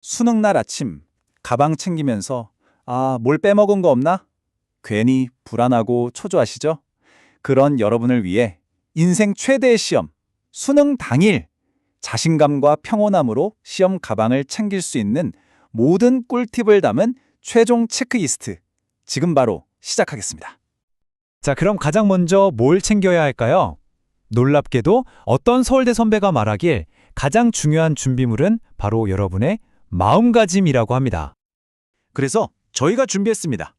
수능 날 아침 가방 챙기면서 아, 뭘 빼먹은 거 없나? 괜히 불안하고 초조하시죠? 그런 여러분을 위해 인생 최대의 시험, 수능 당일 자신감과 평온함으로 시험 가방을 챙길 수 있는 모든 꿀팁을 담은 최종 체크리스트 지금 바로 시작하겠습니다. 자, 그럼 가장 먼저 뭘 챙겨야 할까요? 놀랍게도 어떤 서울대 선배가 말하길 가장 중요한 준비물은 바로 여러분의 마음가짐이라고 합니다. 그래서 저희가 준비했습니다.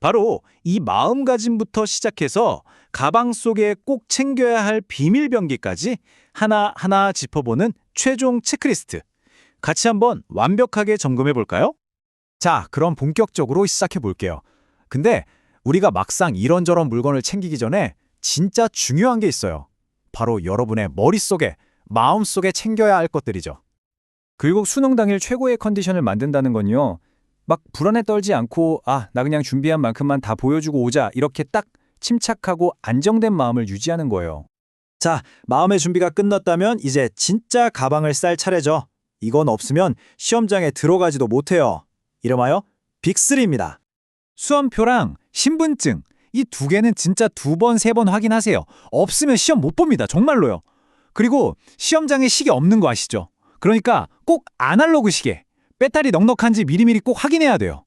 바로 이 마음가짐부터 시작해서 가방 속에 꼭 챙겨야 할 비밀 병기까지 하나하나 짚어보는 최종 체크리스트. 같이 한번 완벽하게 점검해 볼까요? 자, 그럼 본격적으로 시작해 볼게요. 근데 우리가 막상 이런저런 물건을 챙기기 전에 진짜 중요한 게 있어요. 바로 여러분의 머릿속에, 마음속에 챙겨야 할 것들이죠. 그리고 수능 당일 최고의 컨디션을 만든다는 건요. 막 불안에 떨지 않고 아, 나 그냥 준비한 만큼만 다 보여주고 오자 이렇게 딱 침착하고 안정된 마음을 유지하는 거예요. 자, 마음의 준비가 끝났다면 이제 진짜 가방을 쌀 차례죠. 이건 없으면 시험장에 들어가지도 못해요. 이름하여 빅3입니다. 수험표랑 신분증 이 두 개는 진짜 두 번, 세 번 확인하세요. 없으면 시험 못 봅니다. 정말로요. 그리고 시험장에 시계 없는 거 아시죠? 그러니까 꼭 아날로그 시계. 배터리 넉넉한지 미리미리 꼭 확인해야 돼요.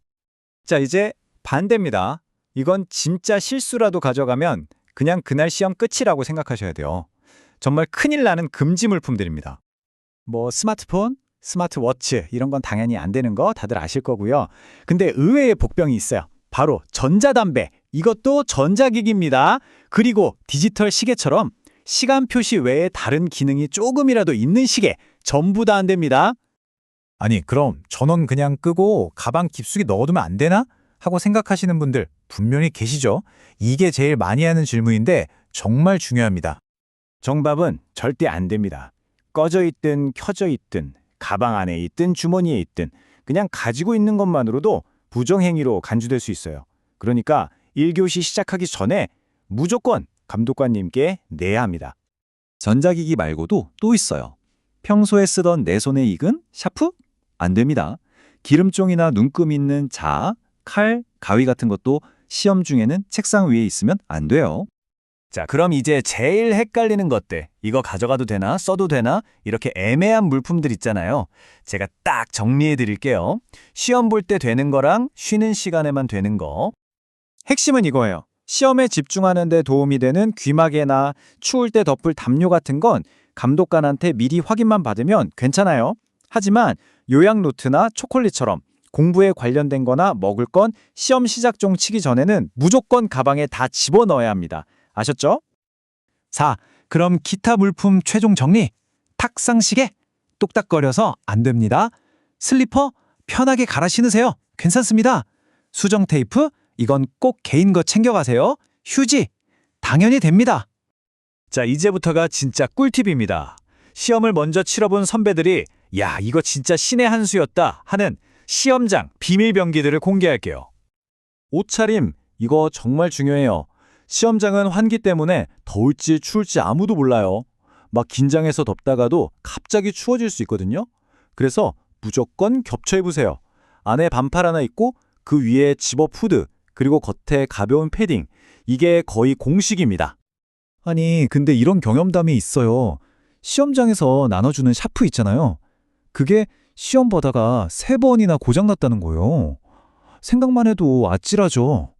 자, 이제 반대입니다. 이건 진짜 실수라도 가져가면 그냥 그날 시험 끝이라고 생각하셔야 돼요. 정말 큰일 나는 금지 물품들입니다. 뭐 스마트폰, 스마트워치 이런 건 당연히 안 되는 거 다들 아실 거고요. 근데 의외의 복병이 있어요. 바로 전자담배. 이것도 전자기기입니다. 그리고 디지털 시계처럼 시간 표시 외에 다른 기능이 조금이라도 있는 시계 전부 다 안 됩니다. 아니, 그럼 전원 그냥 끄고 가방 깊숙이 넣어두면 안 되나? 하고 생각하시는 분들 분명히 계시죠? 이게 제일 많이 하는 질문인데 정말 중요합니다. 정답은 절대 안 됩니다. 꺼져 있든 켜져 있든 가방 안에 있든 주머니에 있든 그냥 가지고 있는 것만으로도 부정행위로 간주될 수 있어요. 그러니까 1교시 시작하기 전에 무조건 감독관님께 내야 합니다. 전자기기 말고도 또 있어요. 평소에 쓰던 내 손에 익은 샤프? 안 됩니다. 기름종이나 눈금 있는 자, 칼, 가위 같은 것도 시험 중에는 책상 위에 있으면 안 돼요. 자, 그럼 이제 제일 헷갈리는 것들. 이거 가져가도 되나? 써도 되나? 이렇게 애매한 물품들 있잖아요. 제가 딱 정리해 드릴게요. 시험 볼 때 되는 거랑 쉬는 시간에만 되는 거. 핵심은 이거예요. 시험에 집중하는 데 도움이 되는 귀마개나 추울 때 덮을 담요 같은 건 감독관한테 미리 확인만 받으면 괜찮아요. 하지만 요약 노트나 초콜릿처럼 공부에 관련된 거나 먹을 건 시험 시작 종 치기 전에는 무조건 가방에 다 집어넣어야 합니다. 아셨죠? 자, 그럼 기타 물품 최종 정리. 탁상 시계 뚝딱거려서 안 됩니다. 슬리퍼 편하게 갈아 신으세요. 괜찮습니다. 수정 테이프 이건 꼭 개인 거 챙겨가세요. 휴지 당연히 됩니다. 자, 이제부터가 진짜 꿀팁입니다. 시험을 먼저 치러본 선배들이 야, 이거 진짜 신의 한 수였다 하는 시험장 비밀 병기들을 공개할게요. 옷차림, 이거 정말 중요해요. 시험장은 환기 때문에 더울지 추울지 아무도 몰라요. 막 긴장해서 덥다가도 갑자기 추워질 수 있거든요. 그래서 무조건 겹쳐 입으세요. 안에 반팔 하나 입고 그 위에 집업 후드, 그리고 겉에 가벼운 패딩. 이게 거의 공식입니다. 아니, 근데 이런 경험담이 있어요. 시험장에서 나눠주는 샤프 있잖아요. 그게 시험 보다가 세 번이나 고장났다는 거예요. 생각만 해도 아찔하죠.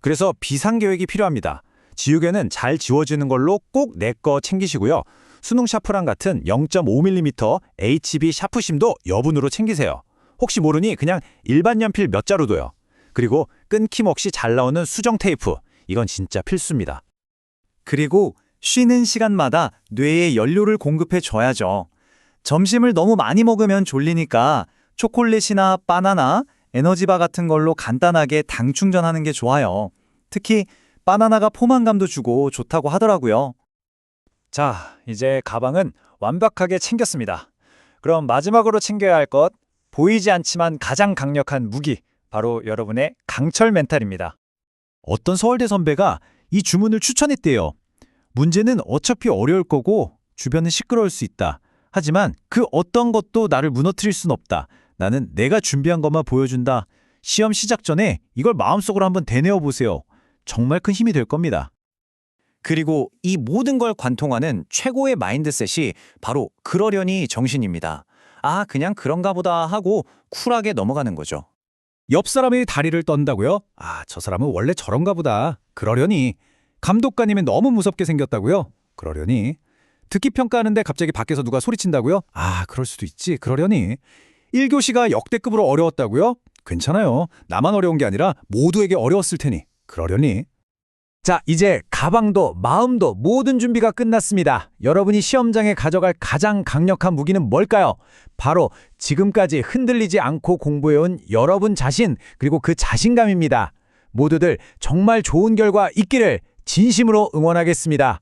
그래서 비상계획이 필요합니다. 지우개는 잘 지워지는 걸로 꼭 내 거 챙기시고요. 수능 샤프랑 같은 0.5mm HB 샤프심도 여분으로 챙기세요. 혹시 모르니 그냥 일반 연필 몇 자루도요. 그리고 끊김없이 잘 나오는 수정 테이프. 이건 진짜 필수입니다. 그리고 쉬는 시간마다 뇌에 연료를 공급해 줘야죠. 점심을 너무 많이 먹으면 졸리니까 초콜릿이나 바나나, 에너지바 같은 걸로 간단하게 당 충전하는 게 좋아요. 특히 바나나가 포만감도 주고 좋다고 하더라고요. 자, 이제 가방은 완벽하게 챙겼습니다. 그럼 마지막으로 챙겨야 할 것, 보이지 않지만 가장 강력한 무기, 바로 여러분의 강철 멘탈입니다. 어떤 서울대 선배가 이 주문을 추천했대요. 문제는 어차피 어려울 거고 주변은 시끄러울 수 있다. 하지만 그 어떤 것도 나를 무너뜨릴 순 없다. 나는 내가 준비한 것만 보여준다. 시험 시작 전에 이걸 마음속으로 한번 되뇌어 보세요. 정말 큰 힘이 될 겁니다. 그리고 이 모든 걸 관통하는 최고의 마인드셋이 바로 그러려니 정신입니다. 아, 그냥 그런가 보다 하고 쿨하게 넘어가는 거죠. 옆 사람이 다리를 떤다고요? 아, 저 사람은 원래 저런가 보다. 그러려니. 감독관님이 너무 무섭게 생겼다고요? 그러려니. 듣기 평가하는데 갑자기 밖에서 누가 소리친다고요? 아, 그럴 수도 있지. 그러려니. 1교시가 역대급으로 어려웠다고요? 괜찮아요. 나만 어려운 게 아니라 모두에게 어려웠을 테니. 그러려니. 자, 이제 가방도 마음도 모든 준비가 끝났습니다. 여러분이 시험장에 가져갈 가장 강력한 무기는 뭘까요? 바로 지금까지 흔들리지 않고 공부해온 여러분 자신 그리고 그 자신감입니다. 모두들 정말 좋은 결과 있기를 진심으로 응원하겠습니다.